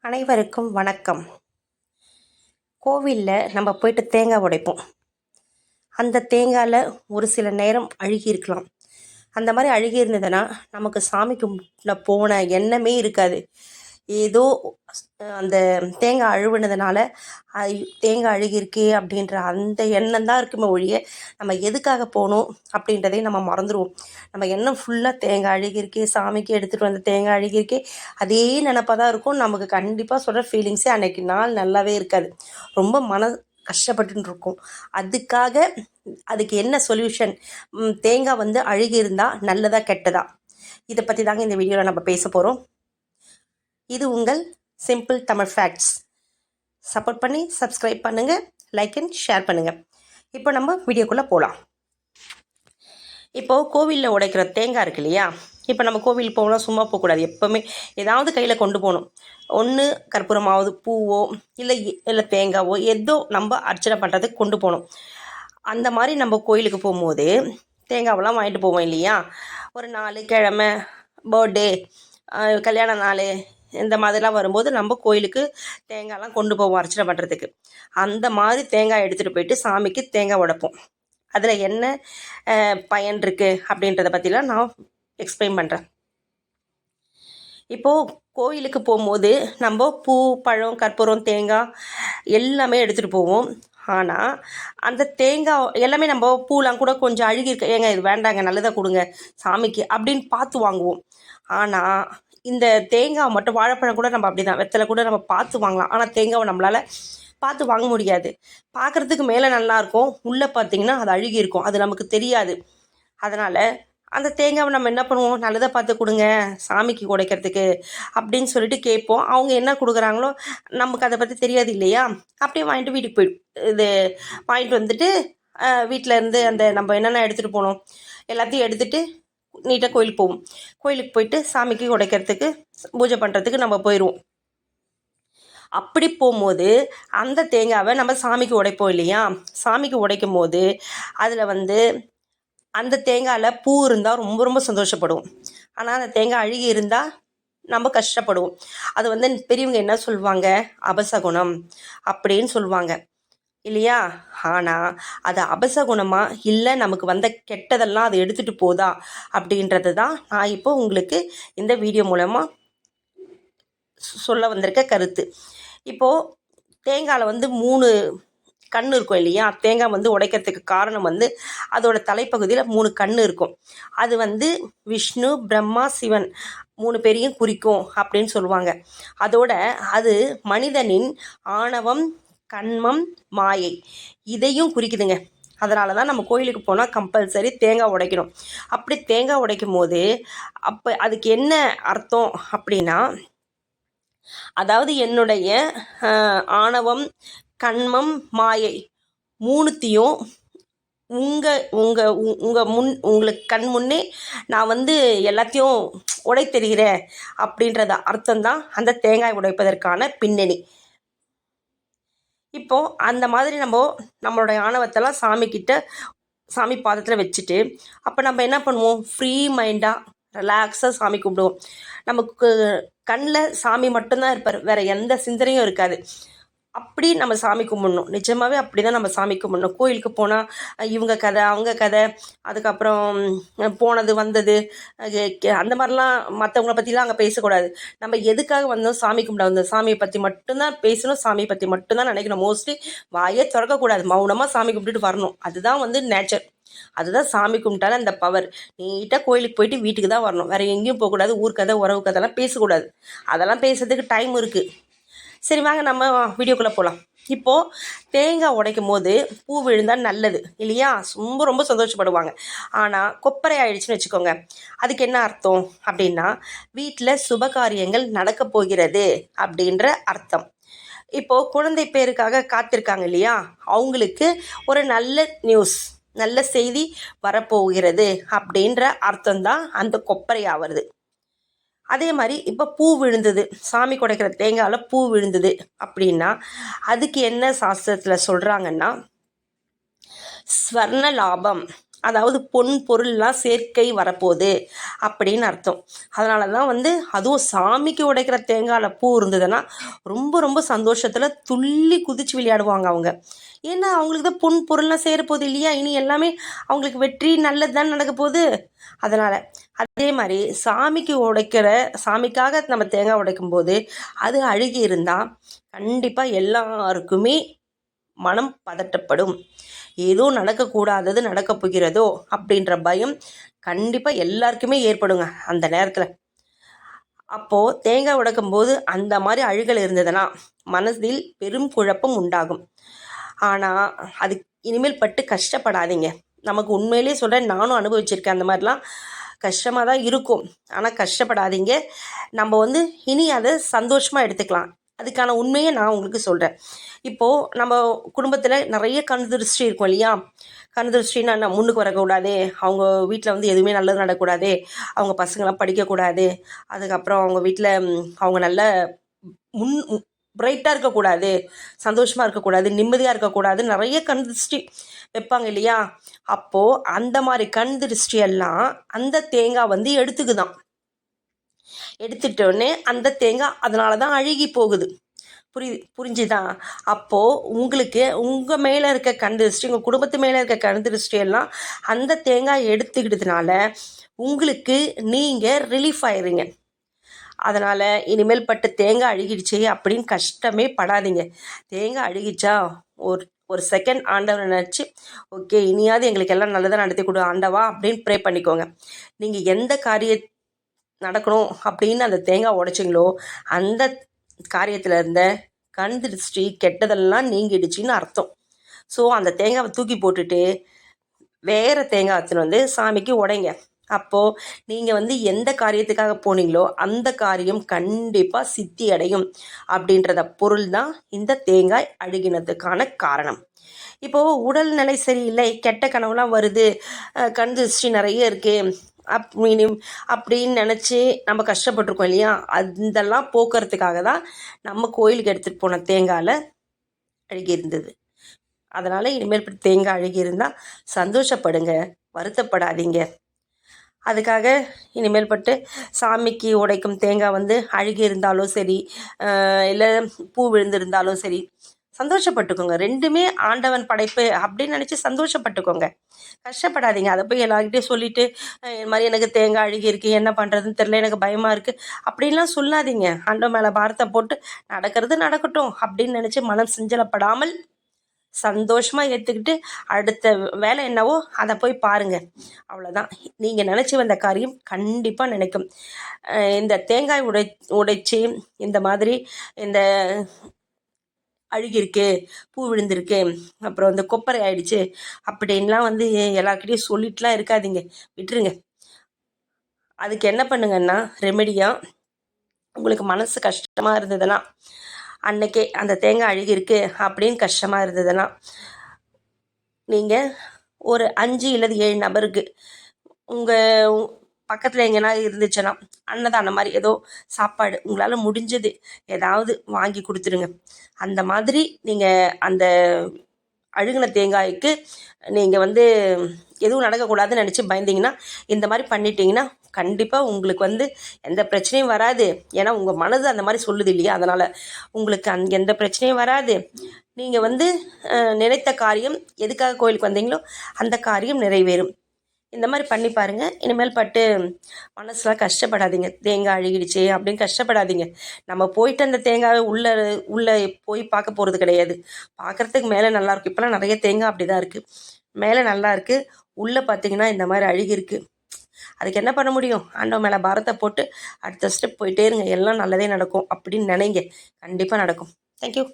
அனைவருக்கும் வணக்கம். கோவிலில் நம்ம போயிட்டு தேங்காய் உடைப்போம். அந்த தேங்காயில் ஒரு சில நேரம் அழுகி இருக்கலாம் அந்த மாதிரி அழுகி இருந்ததுன்னா நமக்கு சாமி கும்பிட போன எண்ணமே இருக்காது. ஏதோ அந்த தேங்காய் அழுவுனதுனால தேங்காய் அழுகியிருக்கே அப்படின்ற அந்த எண்ணம் தான் இருக்குமே ஒழிய நம்ம எதுக்காக போகணும் அப்படின்றதையும் நம்ம மறந்துடுவோம் நம்ம எண்ணம் ஃபுல்லாக தேங்காய் அழுகியிருக்கே சாமிக்கு எடுத்துகிட்டு வந்த தேங்காய் அழுகியிருக்கே அதே நினப்பாக தான் இருக்கும். நமக்கு கண்டிப்பாக சொல்கிற ஃபீலிங்ஸே அன்னைக்கு நாள் நல்லாவே இருக்காது. ரொம்ப மன கஷ்டப்பட்டுன்னு இருக்கும். அதுக்காக அதுக்கு என்ன சொல்யூஷன் தேங்காய் வந்து அழுகி இருந்தால் நல்லதா கெட்டதா? இதை பற்றி தாங்க இந்த வீடியோவில் நம்ம பேச போகிறோம் இது உங்கள் சிம்பிள் தமிழ் ஃபேக்ட்ஸ் சப்போர்ட் பண்ணி சப்ஸ்கிரைப் பண்ணுங்கள் லைக் அண்ட் ஷேர் பண்ணுங்கள் இப்போ நம்ம வீடியோக்குள்ளே போகலாம் இப்போது கோவிலில் உடைக்கிற தேங்காய் இருக்கு இல்லையா? இப்போ நம்ம கோவில் போகலாம் சும்மா போகக்கூடாது எப்போவுமே ஏதாவது கையில் கொண்டு போகணும். ஒன்று கற்பூரமாவது பூவோ இல்லை இல்லை தேங்காவோ ஏதோ நம்ம அர்ச்சனை பண்ணுறதுக்கு கொண்டு போகணும். அந்த மாதிரி நம்ம கோயிலுக்கு போகும்போது தேங்காவெல்லாம் வாங்கிட்டு போவோம் இல்லையா? ஒரு நாலு கிழமை பர்த்டே கல்யாண நாள் இந்த மாதிரிலாம் வரும்போது நம்ம கோயிலுக்கு தேங்காய்லாம் கொண்டு போவோம் அர்ச்சனை பண்ணுறதுக்கு அந்த மாதிரி தேங்காய் எடுத்துகிட்டு போயிட்டு சாமிக்கு தேங்காய் உடைப்போம். அதில் என்ன பயன் இருக்குது அப்படின்றத பற்றிலாம் நான் எக்ஸ்பிளைன் பண்ணுறேன் இப்போது கோயிலுக்கு போகும்போது நம்ம பூ பழம் கற்பூரம் தேங்காய் எல்லாமே எடுத்துகிட்டு போவோம். ஆனால் அந்த தேங்காய் எல்லாமே நம்ம பூலாம் கூட கொஞ்சம் அழுகி இருக்க ஏங்க இது வேண்டாங்க நல்லதாக கொடுங்க சாமிக்கு அப்படின்னு பார்த்து வாங்குவோம். ஆனால் இந்த தேங்காய் மட்டும் வாழைப்பழம் கூட நம்ம அப்படி தான் வெத்தலை கூட நம்ம பார்த்து வாங்கலாம். ஆனால் தேங்காவை நம்மளால் பார்த்து வாங்க முடியாது. பார்க்குறதுக்கு மேலே நல்லாயிருக்கும் உள்ளே பார்த்தீங்கன்னா அது அழுகி இருக்கும். அது நமக்கு தெரியாது. அதனால் அந்த தேங்காவை நம்ம என்ன பண்ணுவோம்? நல்லதாக பார்த்து கொடுங்க. சாமிக்கு உடைக்கிறதுக்கு அப்படின்னு சொல்லிட்டு கேட்போம். அவங்க என்ன கொடுக்குறாங்களோ நமக்கு அதை பற்றி தெரியாது இல்லையா? அப்படியே வாங்கிட்டு வீட்டுக்கு போய் இது வாங்கிட்டு வந்துட்டு வீட்டில் இருந்து அந்த நம்ம என்னென்ன எடுத்துகிட்டு போனோம் எல்லாத்தையும் எடுத்துகிட்டு நீட்டாக கோயிலுக்கு போவோம். கோயிலுக்கு போயிட்டு சாமிக்கு உடைக்கிறதுக்கு பூஜை பண்ணுறதுக்கு நம்ம போயிடுவோம் அப்படி போகும்போது அந்த தேங்காவை நம்ம சாமிக்கு உடைப்போம் இல்லையா? சாமிக்கு உடைக்கும் போது அதில் வந்து அந்த தேங்காயில் பூ இருந்தால் ரொம்ப ரொம்ப சந்தோஷப்படுவோம். ஆனால் அந்த தேங்காய் அழுகி இருந்தால் நம்ம கஷ்டப்படுவோம். அது வந்து பெரியவங்க என்ன சொல்லுவாங்க? அபசகுணம் அப்படின்னு சொல்லுவாங்க. இல்லையா? ஆனால் அது அபசகுணமா இல்லை நமக்கு வந்த கெட்டதெல்லாம் அது எடுத்துகிட்டு போதா? அப்படின்றது தான் நான் இப்போ உங்களுக்கு இந்த வீடியோ மூலமாக சொல்ல வந்திருக்க கருத்து. இப்போது தேங்காயில் வந்து மூணு கண் இருக்கும் இல்லையா? தேங்காய் வந்து உடைக்கிறதுக்கு காரணம் வந்து அதோட தலைப்பகுதியில் மூணு கண் இருக்கும். அது வந்து விஷ்ணு பிரம்மா சிவன் மூணு பேரையும் குறிக்கும் அப்படின்னு சொல்லுவாங்க. அதோட அது மனிதனின் ஆணவம் கண்மம் மாயை. இதையும் குறிக்குதுங்க. அதனால தான் நம்ம கோயிலுக்கு போனால் கம்பல்சரி தேங்காய் உடைக்கணும். அப்படி தேங்காய் உடைக்கும் போது அப்போ அதுக்கு என்ன அர்த்தம் அப்படின்னா அதாவது என்னுடைய ஆணவம் கண்மம் மாயை மூணுத்தையும் உங்கள் உங்கள் உங்கள் முன் உங்களுக்கு கண் முன்னே நான் வந்து எல்லாத்தையும் உடை தெரிகிறேன் அப்படின்றத அர்த்தம் தான் அந்த தேங்காய் உடைப்பதற்கான பின்னணி. இப்போது அந்த மாதிரி நம்ம நம்மளுடைய ஆணவத்தெல்லாம் சாமிக்கிட்ட சாமி பாதத்தில் வச்சுட்டு அப்போ நம்ம என்ன பண்ணுவோம்? ஃப்ரீ மைண்டாக ரிலாக்ஸாக சாமி கும்பிடுவோம். நமக்கு கண்ணில் சாமி மட்டும்தான் இருப்பார். வேறு எந்த சிந்தனையும் இருக்காது. அப்படி நம்ம சாமி கும்பிடணும். நிஜமாவே அப்படி தான் நம்ம சாமி கும்பிடணும். கோயிலுக்கு போனால் இவங்க கதை அவங்க கதை அதுக்கப்புறம் போனது வந்தது கே- அந்த மாதிரிலாம் மற்றவங்கள பற்றிலாம் அங்கே பேசக்கூடாது. நம்ம எதுக்காக வந்தோம்? சாமி கும்பிட வந்தோம். சாமியை பற்றி மட்டும்தான் பேசணும். சாமியை பற்றி மட்டும்தான் நினைக்கணும். மோஸ்ட்லி வாயே திறக்கக்கூடாது. மௌனமாக சாமி கும்பிட்டுட்டு வரணும். அதுதான் வந்து நேச்சர் அதுதான் சாமி கும்பிட்டாலும் அந்த பவர் நீட்டாக கோயிலுக்கு போயிட்டு வீட்டுக்கு தான் வரணும். வேறு எங்கேயும் போகக்கூடாது. ஊர் கதை உறவு கதைலாம் பேசக்கூடாது. அதெல்லாம் பேசுறதுக்கு டைம் இருக்குது சரி வாங்க நம்ம வீடியோக்குள்ளே போகலாம் இப்போது தேங்காய் உடைக்கும் போது பூ விழுந்தால் நல்லது இல்லையா? ரொம்ப ரொம்ப சந்தோஷப்படுவாங்க. ஆனால் கொப்பரை ஆயிடுச்சுன்னு வச்சுக்கோங்க. அதுக்கு என்ன அர்த்தம்? அப்படின்னா வீட்டில் சுபகாரியங்கள் நடக்க போகிறது அப்படின்ற அர்த்தம். இப்போது குழந்தை பேருக்காக காத்திருக்காங்க இல்லையா? அவங்களுக்கு ஒரு நல்ல நியூஸ் நல்ல செய்தி வரப்போகிறது அப்படின்ற அர்த்தம் தான் அந்த கொப்பரை ஆவறது. அதே மாதிரி இப்போ பூ விழுந்தது. சாமி குடைக்கிற தேங்காயில் பூ விழுந்தது அப்படின்னா அதுக்கு என்ன சாஸ்திரத்தில் சொல்கிறாங்கன்னா ஸ்வர்ண லாபம் அதாவது பொன் பொருள்லாம் சேர்க்கை வரப்போகுது அப்படின்னு அர்த்தம். அதனால தான் வந்து அதுவும் சாமிக்கு உடைக்கிற தேங்காயில் பூ இருந்ததுன்னா ரொம்ப ரொம்ப சந்தோஷத்தில் துள்ளி குதிச்சு விளையாடுவாங்க அவங்க. ஏன்னா அவங்களுக்கு தான் பொன் பொருள்லாம் சேரப்போகுது இல்லையா? இனி எல்லாமே அவங்களுக்கு வெற்றி நல்லது தான் நடக்க போகுது. அதனால் அதே மாதிரி சாமிக்கு உடைக்கிற சாமிக்காக நம்ம தேங்காய் உடைக்கும் போது அது அழுகி இருந்தால் கண்டிப்பாக எல்லாருக்குமே மனம் பதட்டப்படும். ஏதோ நடக்கக்கூடாதது நடக்க போகிறதோ அப்படின்ற பயம் கண்டிப்பாக எல்லாருக்குமே ஏற்படுங்க அந்த நேரத்தில். அப்போது தேங்காய் உடைக்கும் போது அந்த மாதிரி அழுகல் இருந்ததுன்னா மனதில் பெரும் குழப்பம் உண்டாகும். ஆனால் அது இனிமேல் பட்டு கஷ்டப்படாதீங்க. நமக்கு உண்மையிலே சொல்கிறேன் நானும் அனுபவிச்சிருக்கேன் அந்த மாதிரிலாம். கஷ்டமாக தான் இருக்கும். ஆனால் கஷ்டப்படாதீங்க. நம்ம வந்து இனி அதை சந்தோஷமாக எடுத்துக்கலாம். அதுக்கான உண்மையை நான் உங்களுக்கு சொல்கிறேன் இப்போது நம்ம குடும்பத்தில் நிறைய கண்திருஷ்டி இருக்கும் இல்லையா? கண்திருஷ்டின்னா என்ன? முன்னுக்கு வரக்கூடாது. அவங்க வீட்டில் வந்து எதுவுமே நல்லது நடக்கூடாது அவங்க பசங்களாம் படிக்கக்கூடாது. அதுக்கப்புறம் அவங்க வீட்டில் அவங்க நல்ல முன் பிரைட்டாக இருக்கக்கூடாது சந்தோஷமாக இருக்கக்கூடாது நிம்மதியாக இருக்கக்கூடாது நிறைய கண் திருஷ்டி வைப்பாங்க இல்லையா? அப்போது அந்த மாதிரி கண் திருஷ்டி எல்லாம் அந்த தேங்காய் வந்து எடுத்துக்குதான். எடுத்துட்டோடனே அந்த தேங்காய் அதனால தான் அழுகி போகுது. புரி புரிஞ்சுதா? அப்போது உங்களுக்கு உங்கள் மேலே இருக்க கண் திருஷ்டி உங்கள் குடும்பத்து மேலே இருக்க கண் திருஷ்டி எல்லாம் அந்த தேங்காய் எடுத்துக்கிட்டதுனால உங்களுக்கு நீங்கள் ரிலீஃப் ஆயிருங்க. அதனால் இனிமேல் பட்டு தேங்காய் அழுகிடுச்சு அப்படின்னு கஷ்டமே படாதீங்க. தேங்காய் அழுகிச்சா ஒரு ஒரு செகண்ட் ஆண்டவர் நினச்சி ஓகே இனியாவது எங்களுக்கு எல்லாம் நல்லதாக நடத்தி கொடு ஆண்டவா அப்படின்னு ப்ரே பண்ணிக்கோங்க. நீங்கள் எந்த காரிய நடக்கணும் அப்படின்னு அந்த தேங்காய் உடைச்சிங்களோ அந்த காரியத்தில் இருந்த கண் திருஷ்டி கெட்டதெல்லாம் நீங்கிடுச்சின்னு அர்த்தம். ஸோ அந்த தேங்காவை தூக்கி போட்டுட்டு வேறு தேங்காய் எடுத்துன்னு வந்து சாமிக்கு உடைங்க. அப்போது நீங்கள் வந்து எந்த காரியத்துக்காக போனீங்களோ அந்த காரியம் கண்டிப்பாக சித்தி அடையும். அப்படின்றத பொருள் தான் இந்த தேங்காய் அழுகினதுக்கான காரணம். இப்போது உடல்நிலை சரியில்லை கெட்ட கனவுலாம் வருது கண் திருஷ்டி நிறைய இருக்குது அப்படின்னு அப்படின்னு நினச்சி நம்ம கஷ்டப்பட்டிருக்கோம் இல்லையா? அதெல்லாம் போக்குறதுக்காக தான் நம்ம கோயிலுக்கு எடுத்துகிட்டு போன தேங்காயில் அழுகி இருந்தது. அதனால் இனிமேல் இப்படி தேங்காய் அழுகி இருந்தால் சந்தோஷப்படுங்க வருத்தப்படாதீங்க. அதுக்காக இனிமேல் பட்டு சாமிக்கு உடைக்கும் தேங்காய் வந்து அழுகி இருந்தாலும் சரி இல்லை பூ விழுந்திருந்தாலும் சரி சந்தோஷப்பட்டுக்கோங்க. ரெண்டுமே ஆண்டவன் படைப்பு அப்படின்னு நினச்சி சந்தோஷப்பட்டுக்கோங்க. கஷ்டப்படாதீங்க. அதை போய் எல்லாருக்கிட்டையும் சொல்லிட்டு இது மாதிரி எனக்கு தேங்காய் அழுகி இருக்குது என்ன பண்ணுறதுன்னு தெரில எனக்கு பயமாக இருக்குது அப்படின்லாம் சொல்லாதீங்க. ஆண்டவன் மேலே பாரத்தை போட்டு நடக்கிறது நடக்கட்டும் அப்படின்னு நினச்சி மனம் செஞ்சலப்படாமல் சந்தோஷமாக ஏற்றுக்கிட்டு அடுத்த வேலை என்னவோ அதை போய் பாருங்கள் அவ்வளோதான் நீங்கள் நினச்சி வந்த காரியம் கண்டிப்பாக நினைக்கும். இந்த தேங்காய் உடை உடைச்சி இந்த மாதிரி இந்த அழுகிருக்கு பூ விழுந்திருக்கு அப்புறம் இந்த கொப்பரை ஆயிடுச்சு அப்படின்லாம் வந்து எல்லாருக்கிட்டையும் சொல்லிட்டுலாம் இருக்காதீங்க. விட்டுருங்க. அதுக்கு என்ன பண்ணுங்கன்னா ரெமெடியாக உங்களுக்கு மனசு கஷ்டமாக இருந்ததுன்னா அன்னைக்கே அந்த தேங்காய் அழுகிருக்கு அப்படின்னு கஷ்டமாக இருந்ததுன்னா நீங்கள் ஒரு அஞ்சு இல்லது ஏழு நபருக்கு உங்கள் பக்கத்தில் எங்கேனா இருந்துச்சுன்னா அன்னதானம் மாதிரி ஏதோ சாப்பாடு உங்களால் முடிஞ்சது ஏதாவது வாங்கி கொடுத்துருங்க. அந்த மாதிரி நீங்கள் அந்த அழுகின தேங்காய்க்கு நீங்கள் வந்து எதுவும் நடக்கக்கூடாதுன்னு நினச்சி பயந்தீங்கன்னா இந்த மாதிரி பண்ணிட்டீங்கன்னா கண்டிப்பாக உங்களுக்கு வந்து எந்த பிரச்சனையும் வராது. ஏன்னா உங்கள் மனது அந்த மாதிரி சொல்லுது இல்லையா? அதனால் உங்களுக்கு அங்கே எந்த பிரச்சனையும் வராது. நீங்கள் வந்து நினைத்த காரியம் எதுக்காக கோயிலுக்கு வந்தீங்களோ அந்த காரியம் நிறைவேறும். இந்த மாதிரி பண்ணி பாருங்கள் இனிமேல் பட்டு மனசுலாம் கஷ்டப்படாதீங்க. தேங்காய் அழுகிடுச்சு அப்படின்னு கஷ்டப்படாதீங்க. நம்ம போயிட்டு அந்த தேங்காய் உள்ளே உள்ளே போய் பார்க்க போகிறது கிடையாது. பார்க்குறதுக்கு மேலே நல்லாயிருக்கும் இப்போலாம் நிறைய தேங்காய் அப்படி தான் இருக்குது மேலே நல்லா இருக்குது உள்ளே பார்த்தீங்கன்னா இந்த மாதிரி அழுகிருக்கு. அதுக்கு என்ன பண்ண முடியும்? ஆண்டவன் மேலே பாரத்தை போட்டு அடுத்த ஸ்டெப் போயிட்டே இருங்க. எல்லாம் நல்லதே நடக்கும் அப்படின்னு நினைங்க. கண்டிப்பாக நடக்கும். தேங்க்யூ